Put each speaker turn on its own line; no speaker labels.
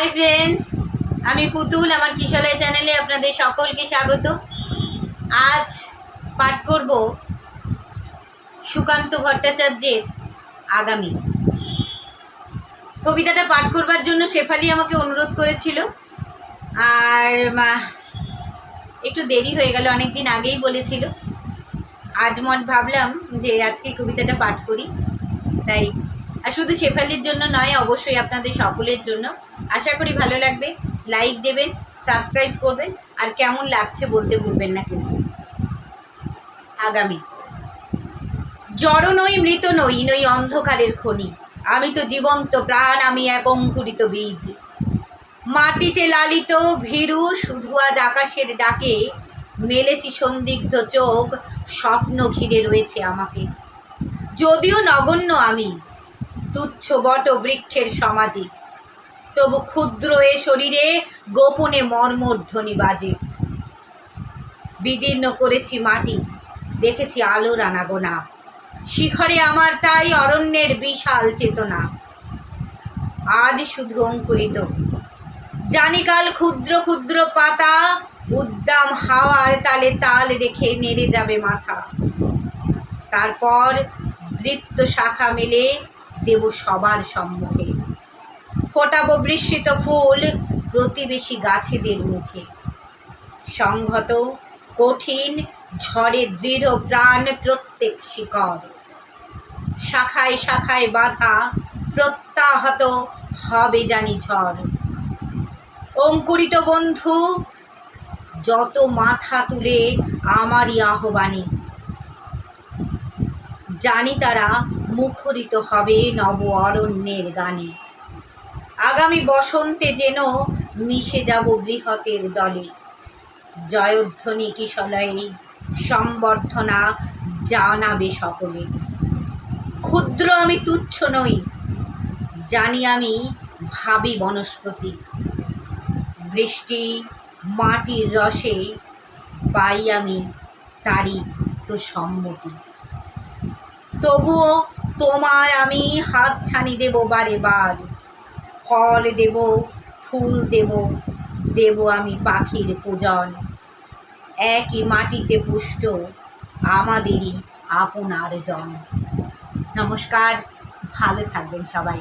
Hi friends আমি পুতুল, আমার কিশলয় চ্যানেলে আপনাদের সকলকে স্বাগত। আজ পাঠ করব সুকান্ত ভট্টাচার্যের আগামী। কবিতাটা পাঠ করবার জন্য শেফালি আমাকে অনুরোধ করেছিল। আর একটু দেরি হয়ে গেল অনেক দিন আগেই বলেছিল। আজ মন ভাবলাম যে আজকে কবিতাটা পাঠ করি। তাই আর শুধু শেফালির জন্য নয়, অবশ্যই আপনাদের সকলের জন্য। আশা করি ভালো লাগবে। লাইক দেবেন সাবস্ক্রাইব করবেন, আর কেমন লাগছে বলতে ভুলবেন না কিন্তু। আগামী। জড় নই, মৃত নই নই অন্ধকারের খনি। আমি তো জীবন্ত প্রাণ, আমি এক অঙ্কুরিত বীজ। মাটিতে লালিত ভীরু, শুধু আজ আকাশের ডাকে। মেলেছি সন্দিগ্ধ চোখ, স্বপ্ন ঘিরে রয়েছে আমাকে। যদিও নগণ্য আমি তুচ্ছ বট বৃক্ষের সমাজে তবু ক্ষুদ্র এ শরীরে গোপনে মর্মধ্বনি বাজে। বিদীর্ণ করেছি মাটি, দেখেছি আলোর আনাগোনা শিখরে আমার তাই অরণ্যের বিশাল চেতনা। আজ শুধু অঙ্কুরিত। জানিকাল ক্ষুদ্র ক্ষুদ্র পাতা, উদ্দাম হাওয়ার তালে তাল রেখে নেড়ে যাবে মাথা। তারপর দৃপ্ত শাখা মেলে দেব সবার সম্মুখে। ফোটাবো বৃষ্টিত ফুল প্রতিবেশী গাছেদের মুখে। সংহত কঠিন ঝড়ে দৃঢ় প্রাণ প্রত্যেক শিকড়। শাখায় শাখায় বাধা প্রত্যাহত হবে জানি ঝড়। অঙ্কুরিত বন্ধু, যত মাথা তুলে আমারই আহ্বানে। জানি তারা মুখরিত হবে নব অরণ্যের গানে। আগামী বসন্তে যেন মিশে যাব বৃহতের দলে। জয়ধ্বনি কিশলয়ে সম্বর্ধনা জানাবে সকলে। ক্ষুদ্র আমি তুচ্ছ নই, জানি আমি ভাবি বনস্পতি। বৃষ্টি, মাটির রসে পাই আমি তারই তো সম্মতি। তবুও তোমার আমি হাত ছানি দেব বারে বার। ফল দেব, ফুল দেব দেব আমি পাখির পূজন। একই মাটিতে পুষ্ট আমাদেরই আপনার জন নমস্কার, ভালো থাকবেন সবাই।